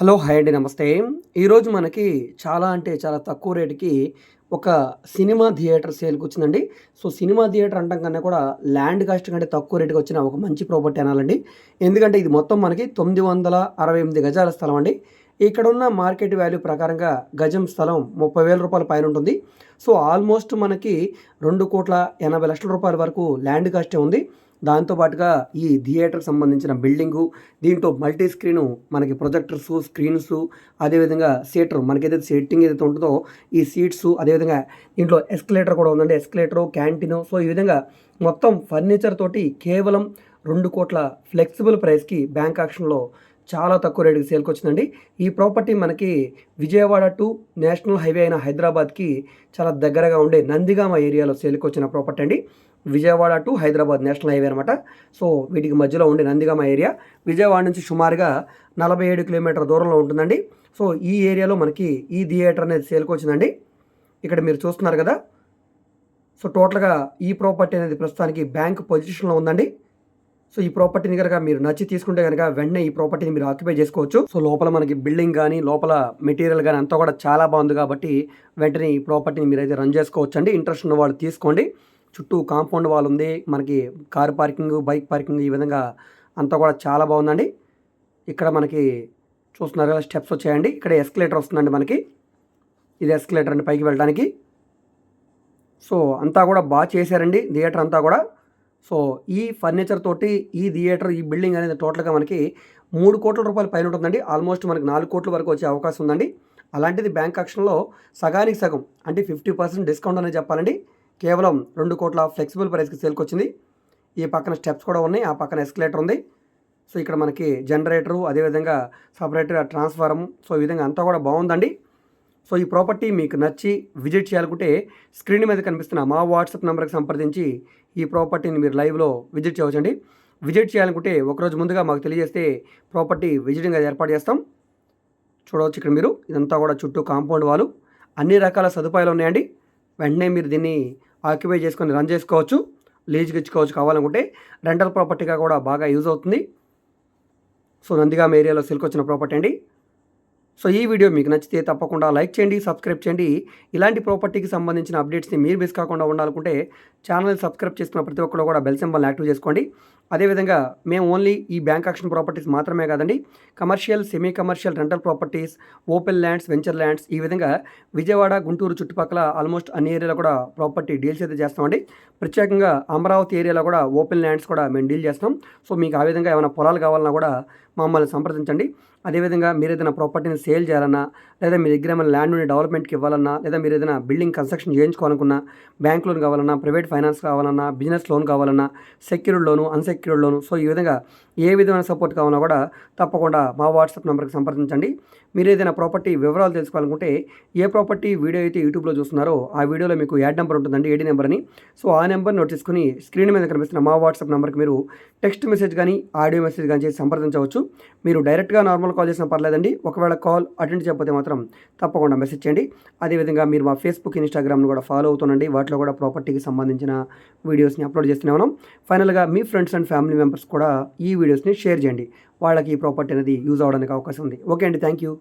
Hello hi అండి నమస్తే. ఈరోజు మనకి చాలా అంటే చాలా తక్కువ రేటుకి ఒక సినిమా థియేటర్ సేల్కి వచ్చిందండి. సో సినిమా థియేటర్ అంటాం కన్నా కూడా ల్యాండ్ కాస్ట్ కంటే తక్కువ రేటుకి వచ్చిన ఒక మంచి ప్రాపర్టీ అనాలండి. ఎందుకంటే ఇది మొత్తం మనకి తొమ్మిది వందల అరవై ఎనిమిది గజాల స్థలం అండి. ఇక్కడ ఉన్న మార్కెట్ వాల్యూ ప్రకారంగా గజం స్థలం ముప్పై వేల రూపాయల పైన ఉంటుంది. సో ఆల్మోస్ట్ మనకి రెండు కోట్ల ఎనభై లక్షల రూపాయల వరకు ల్యాండ్ కాస్టే ఉంది. దాంతోపాటుగా ఈ థియేటర్కి సంబంధించిన బిల్డింగు దీంట్లో మల్టీ స్క్రీను మనకి ప్రొజెక్టర్స్ స్క్రీన్స్ అదేవిధంగా సీటర్ మనకైతే సెట్టింగ్ ఏదైతే ఉంటుందో ఈ సీట్స్ అదేవిధంగా దీంట్లో ఎస్కలేటర్ కూడా ఉందండి. ఎస్కలేటరు క్యాంటీన్. సో ఈ విధంగా మొత్తం ఫర్నిచర్ తోటి కేవలం రెండు కోట్ల ఫ్లెక్సిబుల్ ప్రైస్కి బ్యాంక్ ఆక్షన్లో చాలా తక్కువ రేటుకి సేల్కి వచ్చిందండి ఈ ప్రాపర్టీ మనకి విజయవాడ టు నేషనల్ హైవే అయిన హైదరాబాద్కి చాలా దగ్గరగా ఉండే నందిగామ ఏరియాలో సేల్కి వచ్చిన ప్రాపర్టీ అండి. Vijayawada to Hyderabad national highway అనమాట సో వీటికి మధ్యలో ఉండే నందిగామ ఏరియా. విజయవాడ నుంచి సుమారుగా నలభై ఏడు కిలోమీటర్ దూరంలో ఉంటుందండి. సో ఈ ఏరియాలో మనకి ఈ థియేటర్ అనేది సేల్కి వచ్చిందండి ఇక్కడ మీరు చూస్తున్నారు కదా. సో టోటల్గా ఈ ప్రాపర్టీ అనేది ప్రస్తుతానికి బ్యాంక్ పొజిషన్లో ఉందండి. సో ఈ ప్రాపర్టీని కనుక మీరు నచ్చి తీసుకుంటే కనుక వెంటనే ఈ ప్రాపర్టీని మీరు ఆక్యుపై చేసుకోవచ్చు. సో లోపల మనకి బిల్డింగ్ కానీ లోపల మెటీరియల్ కానీ అంతా కూడా చాలా బాగుంది కాబట్టి వెంటనే ఈ ప్రాపర్టీని మీరు అయితే రన్ చేసుకోవచ్చు అండి ఇంట్రెస్ట్ ఉన్న వాళ్ళు తీసుకోండి. చుట్టూ కాంపౌండ్ వాల్ ఉంది. మనకి కార్ పార్కింగ్ బైక్ పార్కింగ్ ఈ విధంగా అంతా కూడా చాలా బాగుందండి. ఇక్కడ మనకి చూస్తున్నారు కదా స్టెప్స్ వచ్చాయండి. ఇక్కడ ఎస్కలేటర్ వస్తుందండి మనకి. ఇది ఎస్కలేటర్ అండి పైకి వెళ్ళడానికి. సో అంతా కూడా బాగా చేశారండి. థియేటర్ అంతా కూడా సో ఈ ఫర్నిచర్ తోటి ఈ థియేటర్ ఈ బిల్డింగ్ అనేది టోటల్గా మనకి మూడు కోట్ల రూపాయల పైన ఉంటుందండి. ఆల్మోస్ట్ మనకి నాలుగు కోట్ల వరకు వచ్చే అవకాశం ఉందండి. అలాంటిది బ్యాంక్ ఆక్షన్లో సగానికి సగం అంటే ఫిఫ్టీ పర్సెంట్ డిస్కౌంట్ అనేది చెప్పాలండి. కేవలం రెండు కోట్ల ఫ్లెక్సిబుల్ ప్రైస్కి సేల్కి వచ్చింది. ఈ పక్కన స్టెప్స్ కూడా ఉన్నాయి. ఆ పక్కన ఎస్కలేటర్ ఉంది. సో ఇక్కడ మనకి జనరేటరు అదేవిధంగా సపరేటర్ ట్రాన్స్ఫారం సో ఈ విధంగా అంతా కూడా బాగుందండి. సో ఈ ప్రాపర్టీ మీకు నచ్చి విజిట్ చేయాలనుకుంటే స్క్రీన్ మీద కనిపిస్తున్న మా వాట్సాప్ నెంబర్కి సంప్రదించి ఈ ప్రాపర్టీని మీరు లైవ్లో విజిట్ చేయవచ్చండి. విజిట్ చేయాలనుకుంటే ఒకరోజు ముందుగా మాకు తెలియజేస్తే ప్రాపర్టీ విజిటింగ్ అది ఏర్పాటు చేస్తాం. చూడవచ్చు ఇక్కడ మీరు. ఇదంతా కూడా చుట్టూ కాంపౌండ్ వాళ్ళు అన్ని రకాల సదుపాయాలు ఉన్నాయండి. వెంటనే మీరు దీన్ని ఆక్యుపై చేసుకొని రన్ చేసుకోవచ్చు. లీజ్కి ఇచ్చుకోవచ్చు కావాలనుకుంటే. రెంటల్ ప్రాపర్టీగా కూడా బాగా యూజ్ అవుతుంది. సో నందిగామ ఏరియాలో సిల్క్ వచ్చిన ప్రాపర్టీ అండి. సో ఈ వీడియో మీకు నచ్చితే తప్పకుండా లైక్ చేయండి సబ్స్క్రైబ్ చేయండి. ఇలాంటి ప్రాపర్టీకి సంబంధించిన అప్డేట్స్ని మీరు మిస్ కాకుండా ఉండాలనుకుంటే ఛానల్ సబ్స్క్రైబ్ చేసుకున్న ప్రతి ఒక్కరు కూడా బెల్ సింబల్ని యాక్టివ్ చేసుకోండి. అదేవిధంగా మేము ఓన్లీ ఈ బ్యాంక్ యాక్షన్ ప్రాపర్టీస్ మాత్రమే కాదండి commercial semi commercial rental properties open lands venture lands ఈ విధంగా విజయవాడ గుంటూరు చుట్టుపక్కల ఆల్మోస్ట్ అన్ని ఏరియాలో కూడా ప్రాపర్టీ డీల్స్ అయితే చేస్తామండి. ప్రత్యేకంగా అమరావతి ఏరియాలో కూడా ఓపెన్ ల్యాండ్స్ కూడా మేము డీల్ చేస్తాం. సో మీకు ఆ విధంగా ఏమైనా పొలాలు కావాలన్నా కూడా మమ్మల్ని సంప్రదించండి. అదేవిధంగా మీరు ఏదైనా ప్రాపర్టీని సేల్ చేయాలన్నా లేదా మీ దగ్గర ఏమైనా ల్యాండ్ నుండి డెవలప్మెంట్కి ఇవ్వాలన్నా లేదా మీరు ఏదైనా బిల్డింగ్ కన్స్ట్రక్షన్ చేయించుకోవాలనుకున్నా బ్యాంక్ లోన్ కావాలన్నా ప్రైవేట్ ఫైనాన్స్ కావాలన్నా బిజినెస్ లోన్ కావాలన్నా secured loan unsecured loan. So ఈ విధంగా ఏ విధమైన సపోర్ట్ కావాలన్నా కూడా తప్పకుండా మా వాట్సాప్ నెంబర్కి సంప్రదించండి. మీరు ఏదైనా ప్రాపర్టీ వివరాలు తెలుసుకోవాలనుకుంటే ఏ ప్రాపర్టీ వీడియో అయితే యూట్యూబ్లో చూస్తున్నారో ఆ వీడియోలో మీకు యాడ్ నెంబర్ ఉంటుందండి ఏడీ నెంబర్ అని. సో ఆ నెంబర్ నోట్ చేసుకుని స్క్రీన్ మీద కనిపిస్తున్న మా వాట్సాప్ నెంబర్కి మీరు టెక్స్ట్ మెసేజ్ కానీ ఆడియో మెసేజ్ కానీ చేసి సంప్రదించవచ్చు. మీరు డైరెక్ట్గా నార్మల్ కాల్ చేసినా పర్లేదండి ఒకవేళ కాల్ అటెండ్ చేయకపోతే మాత్రం తప్పకుండా మెసేజ్ చేయండి. అదేవిధంగా మీరు మా ఫేస్బుక్ ఇన్స్టాగ్రామ్ను కూడా ఫాలో అవుతుండండి వాటిలో కూడా ప్రాపర్టీకి సంబంధించిన వీడియోస్ని అప్లోడ్ చేస్తూనే ఉన్నాం. ఫైనల్గా మీ ఫ్రెండ్స్ అండ్ ఫ్యామిలీ మెంబర్స్ కూడా ఈ వీడియోస్ని షేర్ చేయండి. వాళ్ళకి ఈ ప్రాపర్టీ అనేది యూజ్ అవడానికి అవకాశం ఉంది. ఓకే అండి థ్యాంక్ యూ